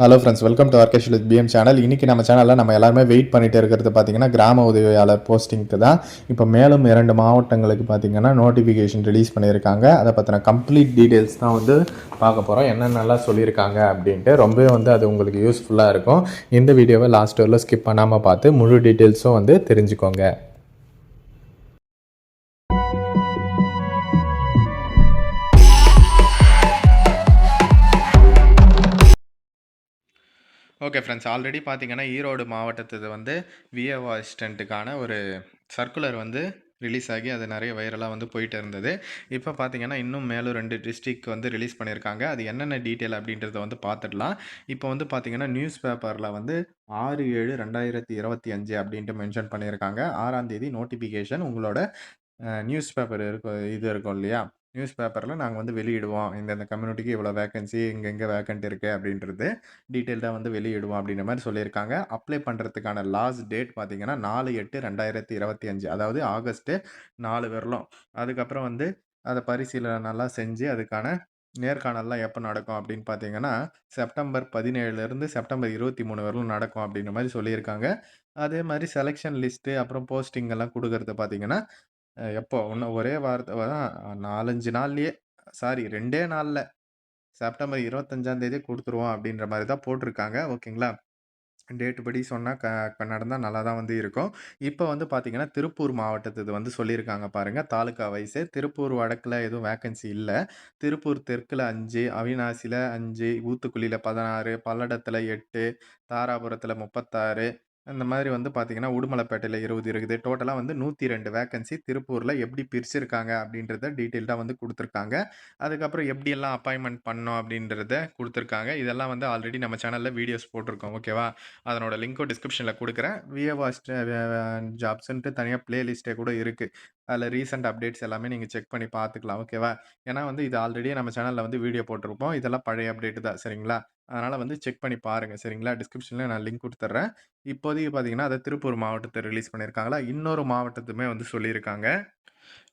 Hello friends welcome to ஆர்கேஷ் with PM channel இன்றைக்கி நம்ம சேனலில் நம்ம எல்லாருமே வெயிட் பண்ணிகிட்டு இருக்கிறது பார்த்தீங்கன்னா கிராம உதவியாளர் போஸ்டிங்க்கு தான். இப்போ மேலும் இரண்டு மாவட்டங்களுக்கு பார்த்தீங்கன்னா நோட்டிஃபிகேஷன் ரிலீஸ் பண்ணியிருக்காங்க. அதை பற்றின கம்ப்ளீட் டீட்டெயில்ஸ் தான் வந்து பார்க்க போகிறோம் என்னென்னலாம் சொல்லியிருக்காங்க அப்படின்ட்டு ரொம்பவே வந்து அது உங்களுக்கு யூஸ்ஃபுல்லாக இருக்கும். இந்த வீடியோவை லாஸ்ட் வரல ஸ்கிப் பண்ணாமல் பார்த்து முழு டீட்டெயில்ஸும் வந்து தெரிஞ்சுக்கோங்க. ஓகே ஃப்ரெண்ட்ஸ் ஆல்ரெடி பார்த்தீங்கன்னா ஈரோடு மாவட்டத்து வந்து விஏஓ அசிஸ்டண்ட்டுக்கான ஒரு சர்க்குலர் வந்து ரிலீஸ் ஆகி அது நிறைய வைரலாக வந்து போயிட்டு இருந்தது. இப்போ பார்த்தீங்கன்னா இன்னும் மேலும் ரெண்டு டிஸ்ட்ரிக் வந்து ரிலீஸ் பண்ணியிருக்காங்க. அது என்னென்ன டீட்டெயில் அப்படின்றத வந்து பார்த்துடலாம். இப்போ வந்து பார்த்தீங்கன்னா நியூஸ் பேப்பரில் வந்து ஆறு ஏழு ரெண்டாயிரத்தி இருபத்தி அஞ்சு அப்படின்ட்டு மென்ஷன் பண்ணியிருக்காங்க. ஆறாம் தேதி நோட்டிஃபிகேஷன் உங்களோட நியூஸ் பேப்பர் இருக்கும் இது இருக்கும் இல்லையா? நியூஸ் பேப்பரில் நாங்கள் வந்து வெளியிடுவோம். இந்தந்த கம்யூனிட்டிக்கு இவ்வளோ வேகன்சி இங்கெங்கே வேக்கண்ட் இருக்குது அப்படின்றது டீட்டெயில்டாக வந்து வெளியிடுவோம் அப்படின்ற மாதிரி சொல்லியிருக்காங்க. அப்ளை பண்ணுறதுக்கான லாஸ்ட் டேட் பார்த்திங்கன்னா நாலு எட்டு ரெண்டாயிரத்தி இருபத்தி அஞ்சு அதாவது ஆகஸ்ட்டு நாலு வரலும். அதுக்கப்புறம் வந்து அதை பரிசீலனைலாம் செஞ்சு அதுக்கான நேர்காணல்லாம் எப்போ நடக்கும் அப்படின்னு பார்த்தீங்கன்னா செப்டம்பர் பதினேழுலேருந்து செப்டம்பர் இருபத்தி மூணு வரலும் நடக்கும் அப்படின்ற மாதிரி சொல்லியிருக்காங்க. அதே மாதிரி செலெக்ஷன் லிஸ்ட்டு அப்புறம் போஸ்டிங் எல்லாம் கொடுக்கறது பார்த்தீங்கன்னா அஹ் எப்போ? இன்னும் ஒரே வாரத்தை தான் நாலஞ்சு நாள்லயே. சாரி ரெண்டே நாளில். செப்டம்பர் இருபத்தஞ்சாந்தேதி கொடுத்துருவோம் அப்படின்ற மாதிரி தான் போட்டிருக்காங்க. ஓகேங்களா? டேட் படி சொன்னால் க நடந்தால் நல்லா தான் வந்து இருக்கும். இப்போ வந்து பார்த்தீங்கன்னா திருப்பூர் மாவட்டத்து இது வந்து சொல்லியிருக்காங்க பாருங்கள் தாலுக்கா வைஸு. திருப்பூர் வடக்கில் எதுவும் வேக்கன்சி இல்லை. திருப்பூர் தெற்கில் அஞ்சு அவினாசியில் அஞ்சு ஊத்துக்குளியில் பதினாறு பல்லடத்தில் எட்டு தாராபுரத்தில் முப்பத்தாறு இந்த மாதிரி வந்து பார்த்தீங்கன்னா உடுமலைப்பேட்டையில் இருபது இருக்குது. டோட்டலாக வந்து நூற்றி ரெண்டு வேக்கன்சி திருப்பூரில் எப்படி பிரிச்சிருக்காங்க அப்படின்றத டீட்டெயில்டாக வந்து கொடுத்துருக்காங்க. அதுக்கப்புறம் எப்படியெல்லாம் அப்பாயின்மெண்ட் பண்ணோம் அப்படின்றத கொடுத்துருக்காங்க. இதெல்லாம் வந்து ஆல்ரெடி நம்ம சேனலில் வீடியோஸ் போட்டிருக்கோம். ஓகேவா? அதனோட லிங்க்கும் டிஸ்கிரிப்ஷனில் கொடுக்குறேன். விஏவாஸ்ட் ஜாப்ஸ்ன்ட்டு தனியாக பிளேலிஸ்ட்டே கூட இருக்குது அதில் ரீசெண்ட் அப்டேட்ஸ் எல்லாமே நீங்கள் செக் பண்ணி பார்த்துக்கலாம் ஓகேவா ஏன்னா வந்து இது ஆல்ரெடி நம்ம சேனலில் வந்து வீடியோ போட்டிருப்போம். இதெல்லாம் பழைய அப்டேட் தான் சரிங்களா? அதனால் வந்து செக் பண்ணி பாருங்கள் சரிங்களா? டிஸ்கிரிப்ஷனில் நான் லிங்க் கொடுத்துட்றேன் இப்போதைக்கு பார்த்தீங்கன்னா அதை திருப்பூர் மாவட்டத்தை ரிலீஸ் பண்ணியிருக்காங்களா? இன்னொரு மாவட்டத்துமே வந்து சொல்லியிருக்காங்க.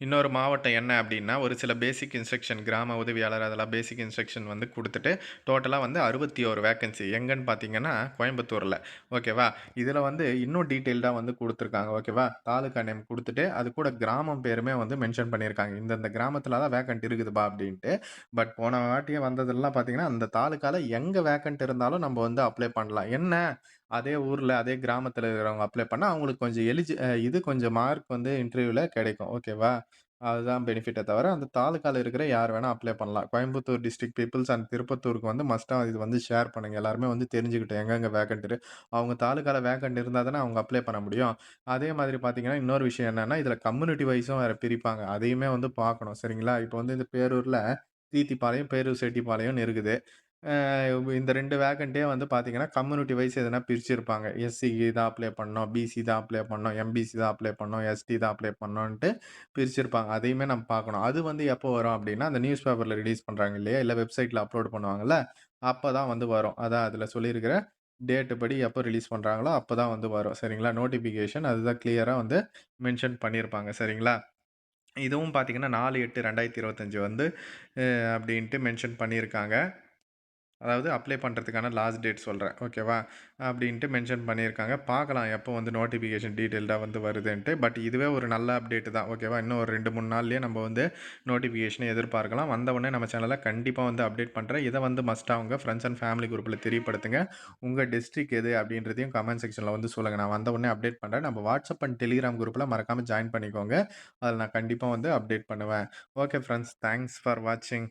இன்னொரு மாவட்டம் என்ன அப்படின்னா ஒரு சில பேசிக் இன்ஸ்ட்ரக்ஷன் கிராம உதவியாளர் அதெல்லாம் பேசிக் இன்ஸ்ட்ரக்ஷன் வந்து கொடுத்துட்டு டோட்டலாக வந்து அறுபத்தி ஒரு வேக்கன்சி எங்கன்னு பார்த்தீங்கன்னா கோயம்புத்தூரில். ஓகேவா இதில் வந்து இன்னும் டீட்டெயில்டாக வந்து கொடுத்துருக்காங்க. ஓகேவா தாலுக்கா நேம் கொடுத்துட்டு அது கூட கிராமம் பேருமே வந்து மென்ஷன் பண்ணியிருக்காங்க. இந்தந்த கிராமத்தில் தான் வேக்கண்ட் இருக்குதுப்பா அப்படின்ட்டு. பட் போன வாட்டியே வந்ததெல்லாம் பார்த்தீங்கன்னா அந்த தாலுக்காவில் எங்கே வேக்கண்ட் இருந்தாலும் நம்ம வந்து அப்ளை பண்ணலாம். என்ன? அதே ஊரில் அதே கிராமத்தில் இருக்கிறவங்க அப்ளை பண்ணால் அவங்களுக்கு கொஞ்சம் எலிஜி இது கொஞ்சம் மார்க் வந்து இன்டர்வியூவில் கிடைக்கும். ஓகேவா அதுதான் பெனிஃபிட்டே தவிர அந்த தாலுக்காவில் இருக்கிற யார் வேணால் அப்ளை பண்ணலாம். கோயம்புத்தூர் டிஸ்ட்ரிக்ட் பீப்புள்ஸ் அண்ட் திருப்பத்தூருக்கு வந்து மஸ்ட்டாக இது வந்து ஷேர் பண்ணுங்கள் எல்லாருமே வந்து தெரிஞ்சுக்கிட்டோம் எங்கெங்கே வேக்கண்ட் இருக்கு அவங்க தாலுக்காவில் வேக்கண்ட் இருந்தால் தானே அவங்க அப்ளை பண்ண முடியும். அதே மாதிரி பார்த்தீங்கன்னா இன்னொரு விஷயம் என்னென்னா இதில் கம்யூனிட்டி வைஸும் வேறு பிரிப்பாங்க. அதையுமே வந்து பார்க்கணும். சரிங்களா? இப்போ வந்து இந்த பேரூரில் தீத்திப்பாளையம் பேரூர் செட்டிப்பாளையம்னு இருக்குது. இந்த ரெண்டு வேக்கண்ட்டே வந்து பார்த்தீங்கன்னா கம்யூனிட்டி வைஸ் எதனா பிரிச்சிருப்பாங்க. எஸ்சிக்கு தான் அப்ளை பண்ணோம். பிசி தான் அப்ளை பண்ணோம். எம்பிசி தான் அப்ளை பண்ணோம். எஸ்டி தான் அப்ளை பண்ணோன்ட்டு பிரிச்சிருப்பாங்க. அதையுமே நம்ம பார்க்கணும் அது வந்து எப்போ வரும் அப்படின்னா அந்த நியூஸ் பேப்பரில் ரிலீஸ் பண்ணுறாங்க இல்லையா? இல்லை வெப்சைட்டில் அப்லோட் பண்ணுவாங்கல்ல? அப்போ தான் வந்து வரும். அதான் அதில் சொல்லியிருக்கிற டேட்டு படி எப்போ ரிலீஸ் பண்ணுறாங்களோ அப்போ தான் வந்து வரும். சரிங்களா? நோட்டிஃபிகேஷன் அதுதான் கிளியராக வந்து மென்ஷன் பண்ணியிருப்பாங்க. சரிங்களா? இதுவும் பார்த்தீங்கன்னா நாலு எட்டு ரெண்டாயிரத்தி இருபத்தஞ்சி வந்து அப்படின்ட்டு மென்ஷன் பண்ணியிருக்காங்க. அதாவது அப்ளை பண்ணுறதுக்கான லாஸ்ட் டேட் சொல்கிறேன் ஓகேவா அப்படின்ட்டு மென்ஷன் பண்ணியிருக்காங்க. பார்க்கலாம் எப்போ வந்து நோட்டிஃபிகேஷன் டீட்டெயில்டாக வந்து வருதுன்ட்டு. பட் இதுவே ஒரு நல்ல அப்டேட்டு தான். ஓகேவா இன்னும் ஒரு ரெண்டு மூணு நாள்லேயே நம்ம வந்து நோட்டிஃபிகேஷனை எதிர்பார்க்கலாம். வந்தவுடனே நம்ம சேனலை கண்டிப்பாக வந்து அப்டேட் பண்ணுறேன் இதை வந்து மஸ்ட்டாக உங்கள் ஃப்ரெண்ட்ஸ் அண்ட் ஃபேமிலி குரூப்பில் தெரியப்படுத்துங்க. உங்கள் டிஸ்ட்ரிக் எது அப்படின்றதையும் கமெண்ட் செக்ஷனில் வந்து சொல்லுங்கள் நான் வந்தவுடனே அப்டேட் பண்ணுறேன் நம்ம வாட்ஸ்அப் அண்ட் டெலிகிராம் குரூப்பில் மறக்காமல் ஜாயின் பண்ணிக்கோங்க. அதில் நான் கண்டிப்பாக வந்து அப்டேட் பண்ணுவேன். ஓகே ஃப்ரெண்ட்ஸ் தேங்க்ஸ் ஃபார் வாட்சிங்